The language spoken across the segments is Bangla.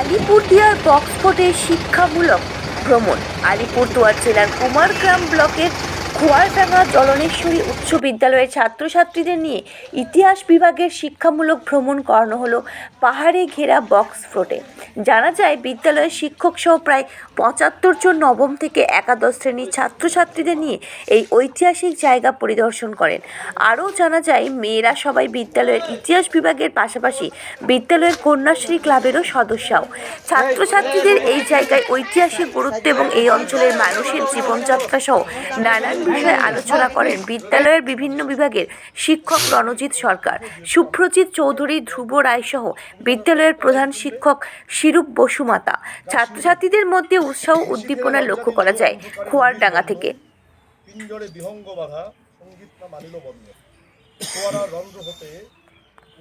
আলিপুরদিয়ার বক্সফোর্ডে শিক্ষামূলক ভ্রমণ। আলিপুরদুয়ার জেলার কুমারগ্রাম ব্লকের খোয়ারডাঙ্গা জলনেশ্বরী উচ্চ বিদ্যালয়ের ছাত্রছাত্রীদের নিয়ে ইতিহাস বিভাগের শিক্ষামূলক ভ্রমণ করানো হলো পাহাড়ে ঘেরা বক্সফোর্ডে জানা যায়, বিদ্যালয়ের শিক্ষক সহ প্রায় পঁচাত্তর জন নবম থেকে একাদশ শ্রেণির ছাত্রছাত্রীদের নিয়ে এই ঐতিহাসিক জায়গা পরিদর্শন করেন। আরও জানা যায়, মেয়েরা সবাই বিদ্যালয়ের ইতিহাস বিভাগের পাশাপাশি বিদ্যালয়ের কন্যাশ্রী ক্লাবেরও সদস্যও। ছাত্রছাত্রীদের এই জায়গায় ঐতিহাসিক গুরুত্ব এবং এই অঞ্চলের মানুষের জীবনযাত্রা সহ নানান বিষয়ে আলোচনা করেন বিদ্যালয়ের বিভিন্ন বিভাগের শিক্ষক রণজিৎ সরকার, সুপ্রজিৎ চৌধুরী, ধ্রুব রায় সহ বিদ্যালয়ের প্রধান শিক্ষক শিরূপ বসুমাতা। ছাত্রছাত্রীদের মধ্যে উৎসাহ উদ্দীপনা লক্ষ্য করা যায় খোয়ারডাঙ্গা থেকে।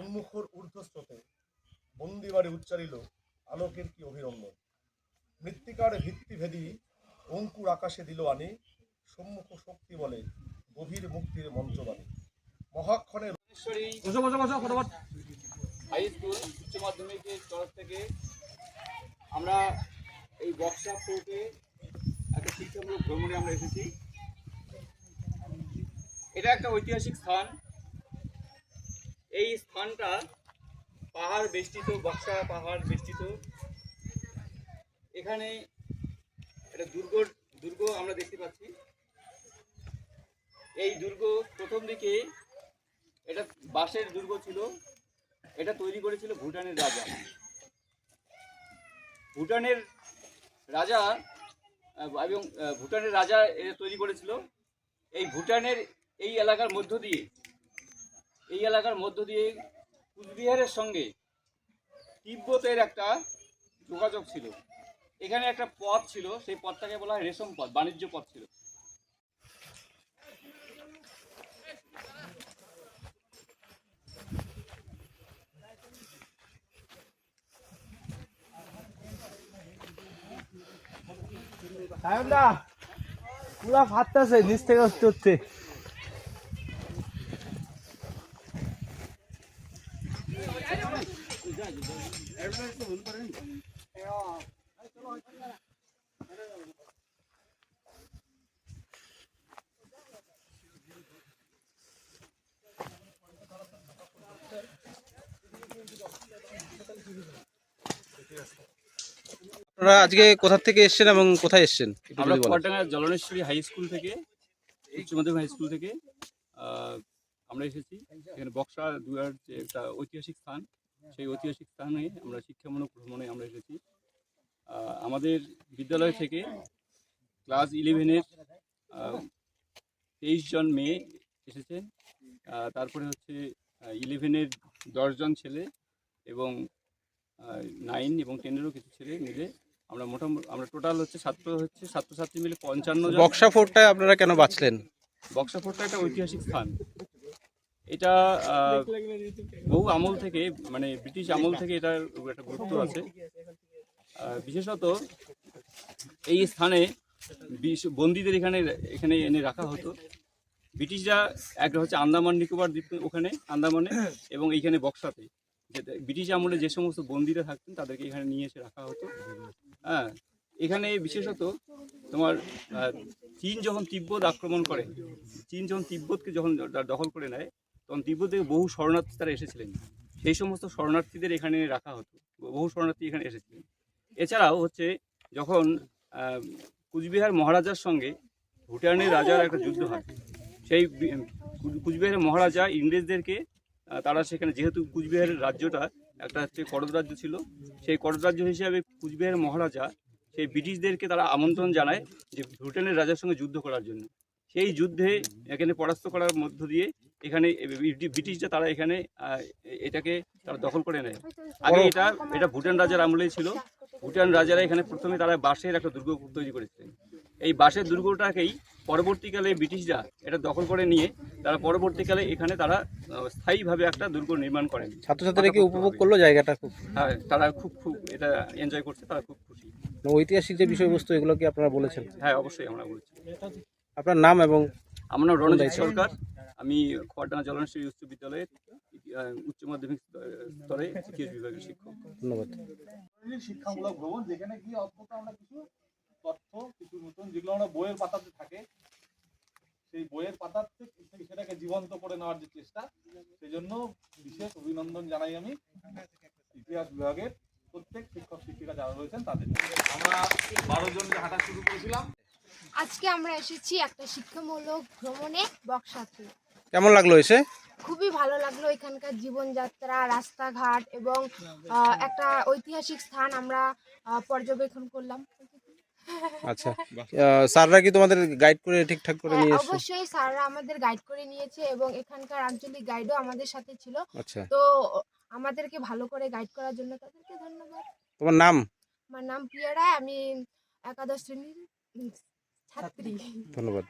উন্মুখর ঊর্ধ্বস্রোতে বন্দিবারে উচ্চারিল আলোকের কি অভিনন্দন মৃত্তিকার ভিত্তি ভেদি অঙ্কুর আকাশে দিল আনি সম্মুখ শক্তি বলে গভীর মুক্তির মহাক্ষণে বসো বসো ফটোফট। হাই স্কুল উচ্চ মাধ্যমিকের তরফ থেকে আমরা এই বক্সা ফোর্টে একটা শিক্ষামূলক ভ্রমণে আমরা এসেছি। এটা একটা ঐতিহাসিক স্থান। এই স্থানটা পাহাড় বেষ্টিত বক্সা পাহাড় বেষ্টিত। এখানে একটা দুর্গ দুর্গ আমরা দেখতে পাচ্ছি। এই দুর্গ প্রথম দিকে এটা বাঁশের দুর্গ ছিল। এটা তৈরি করেছিল ভুটানের রাজা। ভুটানের রাজা এবং ভুটানের রাজা এটা তৈরি করেছিল। এই ভুটানের এই এলাকার মধ্য দিয়ে, এই এলাকার মধ্য দিয়ে কুচবিহারের সঙ্গে তিব্বতের একটা যোগাযোগ ছিল। এখানে একটা পথ ছিল, সেই পথটাকে বলা হয় রেশম পথ, বাণিজ্য পথ ছিল। সায়নদা পুরা ফাটতেছে নিচ থেকে উঠতে উঠতে। আপনারা আজকে কোথা থেকে এসেছেন এবং কোথায় এসেছেন? আমরা যদি জলনেশ্বরী হাই স্কুল থেকে উচ্চ মাধ্যমিক হাই স্কুল থেকে আমরা এসেছি। এখানে বক্সা দুয়ার যে একটা ঐতিহাসিক স্থান সেই ঐতিহাসিক স্থানে আমরা শিক্ষামূলক ভ্রমণে আমরা এসেছি। আমাদের বিদ্যালয় থেকে ক্লাস ইলেভেনের তেইশ জন মেয়ে এসেছেন আহ, তারপরে হচ্ছে ইলেভেনের দশজন ছেলে এবং নাইন এবং টেনেরও কিছু ছেলে মিলে মোটামুটি আমরা টোটাল হচ্ছে ছাত্র হচ্ছে ছাত্রছাত্রী মিলে পঞ্চান্ন বক্সা ফোর্টটায় আপনারা কেন বাঁচলেন? বক্সা ফোর্টটা একটা ঐতিহাসিক স্থান। এটা বহু আমল থেকে মানে ব্রিটিশ আমল থেকে এটার একটা গুরুত্ব আছে। বিশেষত এই স্থানে বন্দীদের এখানে এখানে এনে রাখা হতো। ব্রিটিশরা একটা হচ্ছে আন্দামান নিকোবর দ্বীপ ওখানে আন্দামানে এবং এইখানে বক্সাতে। ব্রিটিশ আমলে যে সমস্ত বন্দীরা থাকতেন তাদেরকে এখানে নিয়ে এসে রাখা হতো। হ্যাঁ এখানে বিশেষত তোমার চীন যখন তিব্বত আক্রমণ করে, চীন যখন তিব্বতকে যখন দখল করে নেয়, তখন তিব্বত থেকে বহু শরণার্থী তারা এসেছিলেন। সেই সমস্ত শরণার্থীদের এখানে রাখা হতো। বহু শরণার্থী এখানে এসেছিলেন। এছাড়াও হচ্ছে যখন কুচবিহার মহারাজার সঙ্গে ভুটানের রাজার একটা যুদ্ধ হয়, সেই কুচবিহারের মহারাজা ইংরেজদেরকে তারা সেখানে, যেহেতু কুচবিহারের রাজ্যটা একটা হচ্ছে করদ রাজ্য ছিল, সেই করদ রাজ্য হিসাবে কুচবিহারের মহারাজা সেই ব্রিটিশদেরকে তারা আমন্ত্রণ জানায় যে ভুটানের রাজার সঙ্গে যুদ্ধ করার জন্য। সেই যুদ্ধে এখানে পরাস্ত করার মধ্য দিয়ে এখানে ব্রিটি- ব্রিটিশরা তারা এখানে এটাকে তারা দখল করে নেয়। আগে এটা এটা ভুটান রাজার আমলেই ছিল। ভুটান রাজারা এখানে প্রথমে তারা বাঁশের একটা দুর্গ তৈরি করেছিলেন। এই বাঁশের দুর্গটাকেই পরবর্তীকালে ব্রিটিশরা এটা দখল করে নিয়ে তারা পরবর্তীকালে এখানে তারা স্থায়ীভাবে একটা দুর্গ নির্মাণ করেন। ছাত্রছাত্রীরা কি উপভোগ করল জায়গাটা খুব। হ্যাঁ তারা খুব খুব এটা এনজয় করছে তারা খুব খুশি। মানে ঐতিহাসিক যে বিষয়বস্তু এগুলো কি আপনারা বলেছেন? হ্যাঁ অবশ্যই আমরা বলছি। আপনার নাম এবং আমার নাম রণজিৎ সরকার। আমি খড়ডাঙ্গা জলনেশ্বরী উচ্চ বিদ্যালয়ের উচ্চ মাধ্যমিক স্তরে ইতিহাস বিভাগের শিক্ষক। ধন্যবাদ। শিক্ষামূলক ভ্রমণ যেখানে গিয়ে অন্তত আমরা কিছু তথ্য কিছু নতুন যেগুলো আমরা বইয়ের পাতাতে থাকে সেই বইয়ের পাতার থেকে সেটাকে জীবন্ত করে নেওয়ার যে চেষ্টা সেই জন্য বিশেষ অভিনন্দন জানাই আমি ইতিহাস বিভাগের প্রত্যেক শিক্ষক শিক্ষিকা যারা রয়েছেন তাদের। আমরা বারো জন হাঁটা শুরু করেছিলাম। আজকে আমরা এসেছি একটা শিক্ষামূলক ভ্রমণে বক্সাতে। কেমন লাগল এসে? খুবই ভালো লাগল এখানকার জীবনযাত্রা রাস্তাঘাট এবং আহ, একটা ঐতিহাসিক স্থান আমরা পর্যবেক্ষণ করলাম। আচ্ছা। স্যাররা কি তোমাদের গাইড করে ঠিকঠাক করে হ্যাঁ, নিয়ে এসেছে? অবশ্যই স্যাররা আমাদের গাইড করে নিয়েছে এবং এখানকার আঞ্চলিক গাইডও আমাদের সাথে ছিল। আচ্ছা। তো আমাদেরকে ভালো করে গাইড করার জন্য তাদেরকে ধন্যবাদ। তোমার নাম? আমার নাম প্রিয়া রায় আমি একাদশ শ্রেণির ছাত্রী। ধন্যবাদ।